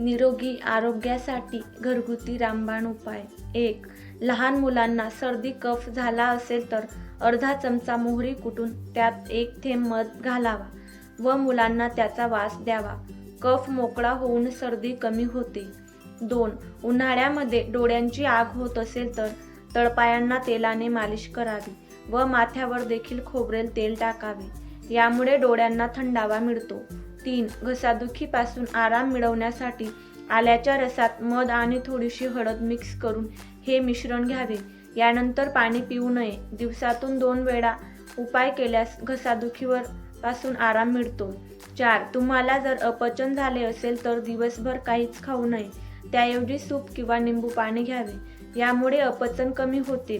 निरोगी आरोग्यासाठी घरगुती रामबाण उपाय. एक लहान मुलांना सर्दी कफ झाला असेल तर अर्धा चमचा मोहरी कुटून त्यात एक थेंब मध घालावा व मुलांना त्याचा वास द्यावा. कफ मोकळा होऊन सर्दी कमी होते. दोन उन्हाळ्यामध्ये डोळ्यांची आग होत असेल तर तळपायांना तेलाने मालिश करावी व माथ्यावर देखील खोबरेल तेल टाकावे. यामुळे डोळ्यांना थंडावा मिळतो. तीन घसादुखीपासून आराम मिळवण्यासाठी आल्याच्या रसात मध आणि थोडीशी हळद मिक्स करून हे मिश्रण घ्यावे. यानंतर पाणी पिऊ नये. दिवसातून दोन वेळा उपाय केल्यास घसादुखीवर पासून आराम मिळतो. चार तुम्हाला जर अपचन झाले असेल तर दिवसभर काहीच खाऊ नये. त्याऐवजी सूप किंवा निंबू पाणी घ्यावे. यामुळे अपचन कमी होते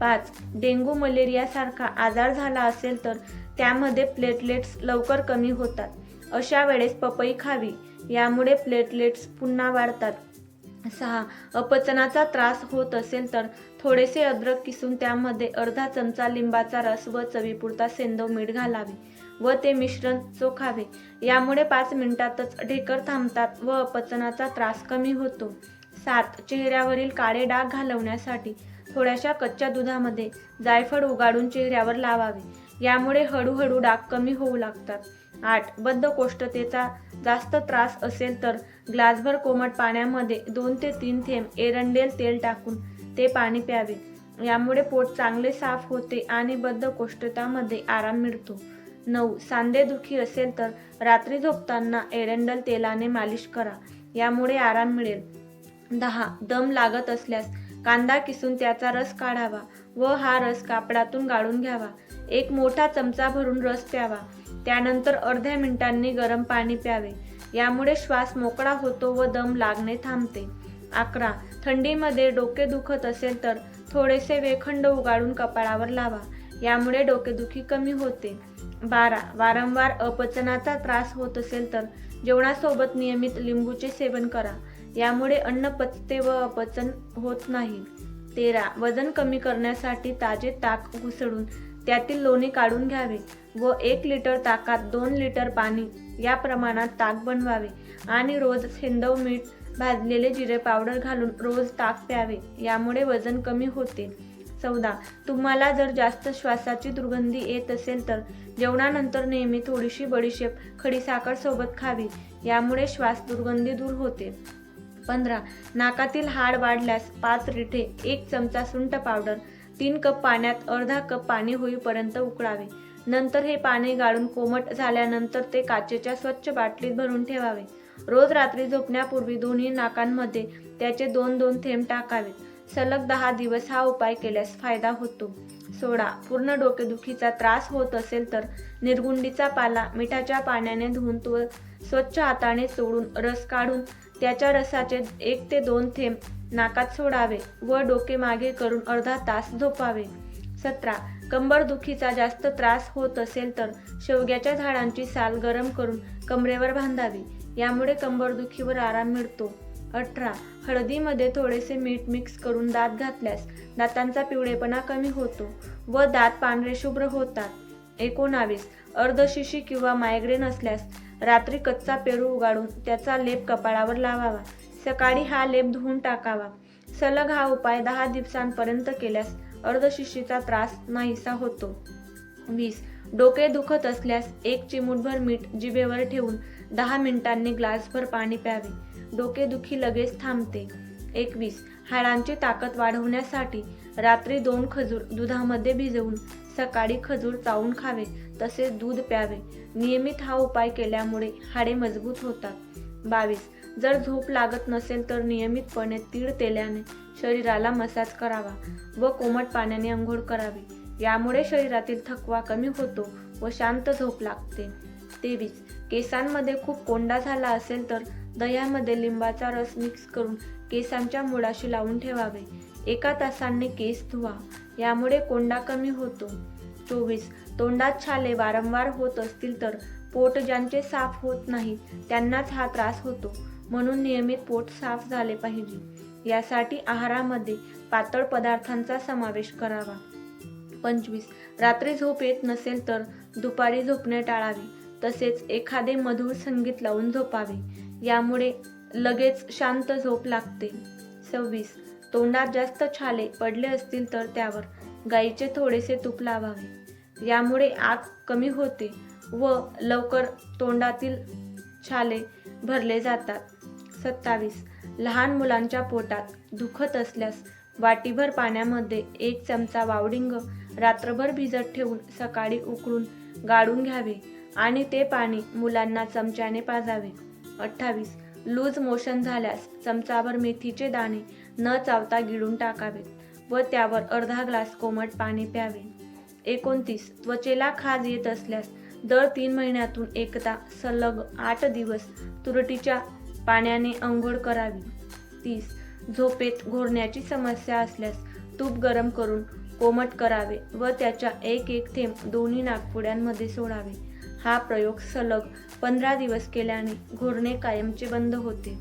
पाच डेंग्यू मलेरियासारखा आजार झाला असेल तर त्यामध्ये प्लेटलेट्स लवकर कमी होतात. अशा वेळेस पपई खावी यामुळे प्लेटलेट्स पुन्हा वाढतात. सहा अपचनाचा त्रास होत असेल तर थोडेसे अद्रक किसून त्यामध्ये अर्धा चमचा लिंबाचा रस व चवीपुरता सेंदव मीठ घालावे व ते मिश्रण चोखावे. यामुळे पाच मिनिटातच ढेकर थांबतात व अपचनाचा त्रास कमी होतो. सात चेहऱ्यावरील काळे डाग घालवण्यासाठी थोड्याशा कच्च्या दुधामध्ये जायफळ उगाडून चेहऱ्यावर लावावे. यामुळे हळूहळू डाग कमी होऊ लागतात. आठ. बद्धकोष्ठतेचा जास्त त्रास असेल तर ग्लासभर कोमट पाण्यामध्ये दोन ते तीन थेंब एरंडेल तेल टाकून ते पाणी प्यावे. यामुळे पोट चांगले साफ होते आणि बद्धकोष्ठतामध्ये आराम मिळतो. नऊ. सांधेदुखी असेल तर रात्री झोपताना एरंडल तेलाने मालिश करा. यामुळे आराम मिळेल. दहा. दम लागत असल्यास कांदा किसून त्याचा रस काढावा व हा रस कापडातून गाळून घ्यावा. एक मोठा चमचा भरून रस प्यावा. त्यानंतर अर्ध्या मिनिटांनी गरम पाणी प्यावे. यामुळे श्वास मोकळा होतो व दम लागणे थांबते. अकरा. थंडीमध्ये डोके दुखत असेल तर थोडेसे वेखंड उगाडून कपाळावर लावा. यामुळे डोकेदुखी कमी होते. बारा. वारंवार अपचनाचा त्रास होत असेल तर जेवणासोबत नियमित लिंबूचे सेवन करा. यामुळे अन्न पचते व अपचन होत नाही. तेरा. वजन कमी करण्यासाठी ताजे ताक घुसळून त्यातील लोणी काढून घ्यावे व एक लिटर ताकात दोन लिटर पाणी या प्रमाणात ताक बनवावे आणि रोज सेंदव मीठ भाजलेले जिरे पावडर घालून रोज ताक प्यावे. यामुळे वजन कमी होते. चौदा. तुम्हाला जर जास्त श्वासाची दुर्गंधी येत असेल तर जेवणानंतर नेहमी थोडीशी बडीशेप खडीसाखर सोबत खावी. यामुळे श्वास दुर्गंधी दूर होते. पंधरा. नाकातील हाड वाढल्यास पाच रिठे एक चमचा सुंठ पावडर तीन कप पाण्यात अर्धा कप पाणी होईपर्यंत उकळावे. नंतर हे पाणी गाळून कोमट झाल्यानंतर ते काचेच्या स्वच्छ बाटलीत भरून ठेवावे. रोज रात्री झोपण्यापूर्वी दोन्ही नाकांमध्ये त्याचे दोन दोन थेंब टाकावेत. सलग दहा दिवस हा उपाय केल्यास फायदा होतो. सोडा. पूर्ण डोकेदुखीचा त्रास होत असेल तर निर्गुंडीचा पाला मिठाच्या पाण्याने धुवून तो स्वच्छ हाताने सोडून रस काढून त्याच्या रसाचे एक ते दोन थेंब नाकात सोडावे व डोके मागे करून अर्धा तास झोपावे. सतरा. कंबरदुखीचा जास्त त्रास होत असेल तर शेवग्याच्या झाडांची साल गरम करून कमरेवर बांधावी. यामुळे कंबरदुखीवर आराम मिळतो. अठरा. हळदीमध्ये थोडेसे मीठ मिक्स करून दात घातल्यास दातांचा पिवळेपणा कमी होतो व दात पांढरे शुभ्र होतात. एकोणावीस. अर्धशिशी किंवा मायग्रेन असल्यास रात्री कच्चा पेरू उगाडून त्याचा लेप कपाळावर लावावा. सकाळी हा लेप धुवून टाकावा. सलग हा उपाय दहा दिवसांपर्यंत केल्यास अर्धशिशीचा त्रास नाहीसा होतो. वीस. डोके दुखत असल्यास एक चिमूटभर मीठ जिभेवर ठेवून दहा मिनिटांनी ग्लासभर पाणी प्यावे. डोकेदुखी लगेच थांबते. एकवीस. हाडांची ताकद वाढवण्यासाठी रात्री दोन खजूर दुधामध्ये भिजवून सकाळी खजूर चावून खावे तसेच दूध प्यावे. नियमित हा उपाय केल्यामुळे हाडे मजबूत होतात. बावीस. जर झोप लागत नसेल तर नियमितपणे तीळ तेल्याने शरीराला मसाज करावा व कोमट पाण्याने अंघोळ करावी. यामुळे शरीरातील थकवा कमी होतो व शांत झोप लागते. तेवीस. केसांमध्ये खूप कोंडा झाला असेल तर दह्यामध्ये लिंबाचा रस मिक्स करून केसांच्या मुळाशी लावून ठेवावे. एका तासाने केस धुवा. यामुळे कोंडा कमी होतो. चोवीस. तोंडात छाले वारंवार होत असतील तर पोट ज्यांचे साफ होत नाही त्यांनाच हा त्रास होतो. म्हणून नियमित पोट साफ झाले पाहिजे. यासाठी आहारामध्ये पातळ पदार्थांचा समावेश करावा. पंचवीस. रात्री झोप येत नसेल तर दुपारी झोपणे टाळावे. तसेच एखादे मधुर संगीत लावून झोपावे. यामुळे लगेच शांत झोप लागते. सव्वीस. तोंडात जास्त छाले पडले असतील तर त्यावर गाईचे थोडेसे तूप लावावे. यामुळे आग कमी होते व लवकर तोंडातील छाले भरले जातात. सत्तावीस. लहान मुलांच्या पोटात दुखत असल्यास वाटीभर पाण्यामध्ये एक चमचा वावडिंग रात्रभर भिजत ठेवून सकाळी उकळून गाळून घ्यावे आणि ते पाणी मुलांना चमच्याने पाजावे. अठ्ठावीस. लूज मोशन झाल्यास चमचाभर मेथीचे दाणे न चावता गिळून टाकावेत व त्यावर अर्धा ग्लास कोमट पाणी प्यावे. एकोणतीस. त्वचेला खाज येत असल्यास दर तीन महिन्यातून एकदा सलग आठ दिवस तुरटीच्या पाण्याने आंघोळ करावी. तीस. झोपेत घोरण्याची समस्या असल्यास तूप गरम करून कोमट करावे व त्याच्या एक एक थेंब दोन्ही नागपुड्यांमध्ये सोडावे. हा प्रयोग सलग पंधरा दिवस केल्याने घोरणे कायमचे बंद होते.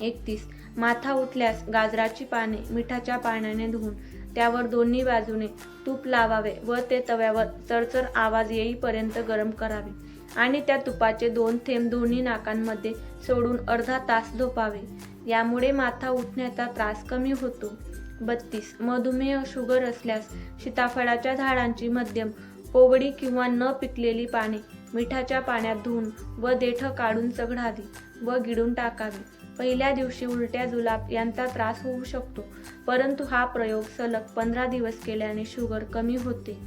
एकतीस. माथा उठल्यास गाजराची पाने मिठाच्या पाण्याने धुवून त्यावर दोन्ही बाजूने तूप लावावे व ते तव्यावर चरचर आवाज येईपर्यंत गरम करावे. आणि त्या तुपाचे दोन थेंब दोन्ही नाकांमध्ये सोडून अर्धा तास झोपावे. यामुळे माथा उठण्याचा त्रास कमी होतो. बत्तीस. मधुमेह शुगर असल्यास सीताफळाच्या झाडांची मध्यम कोवडी किंवा न पिकलेली पाने मिठाच्या पाण्यात धुवून व देठ काढून चघळावी व गिळून टाकावी. पहिल्या दिवशी उलट्या जुलाब यांचा त्रास होऊ शकतो परंतु हा प्रयोग सलग पंधरा दिवस केल्याने शुगर कमी होते.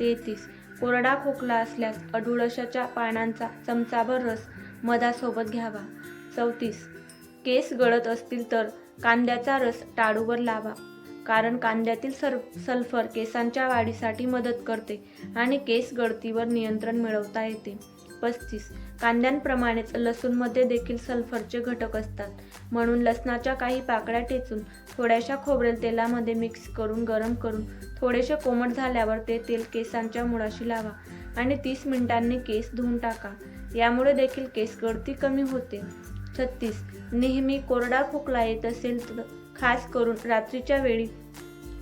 तेहतीस. कोरडा खोकला असल्यास अडुळशाच्या पानांचा चमचाभर रस मधासोबत घ्यावा. चौतीस. केस गळत असतील तर कांद्याचा रस टाळूवर लावा. कारण कांद्यातील सर सल्फर केसांच्या वाढीसाठी मदत करते आणि केस गळतीवर नियंत्रण मिळवता येते. पस्तीस. कांद्यांप्रमाणेच लसूणमध्ये देखील सल्फरचे घटक असतात. म्हणून लसणाच्या काही पाकळ्या टेचून थोड्याशा खोबरेल तेलामध्ये मिक्स करून गरम करून थोडेसे कोमट झाल्यावर ते तेल केसांच्या मुळाशी लावा आणि तीस मिनिटांनी केस धुवून टाका. यामुळे देखील केस गळती कमी होते. छत्तीस. नेहमी कोरडा खोकला येत असेल तर खास करून रात्रीच्या वेळी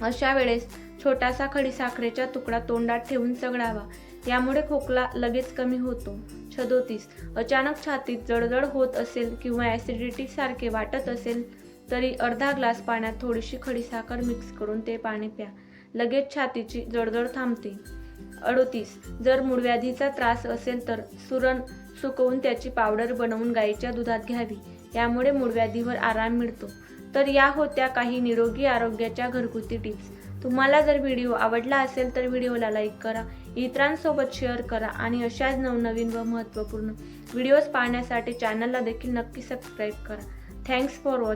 अशा वेळेस छोटासा खडीसाखरेचा तुकडा तोंडात ठेवून चगळावा यामुळे खोकला लगेच कमी होतो. छदोतीस. अचानक छातीत जळजळ होत असेल किंवा ॲसिडिटी सारखे वाटत असेल तरी अर्धा ग्लास पाण्यात थोडीशी खडीसाखर मिक्स करून ते पाणी प्या. लगेच छातीची जळजळ थांबते. अडोतीस. जर मूळव्याधीचा त्रास असेल तर सुरण सुकवून त्याची पावडर बनवून गाईच्या दुधात घ्यावी. यामुळे मूळव्याधीवर आराम मिळतो. तर या होत्या काही निरोगी आरोग्याच्या घरगुती टिप्स. तुम्हाला जर व्हिडिओ आवडला असेल तर व्हिडिओला लाईक करा इतरांसोबत शेअर करा आणि अशाच नवनवीन व महत्त्वपूर्ण व्हिडिओज पाहण्यासाठी चॅनलला देखील नक्की सबस्क्राईब करा. Thanks for watch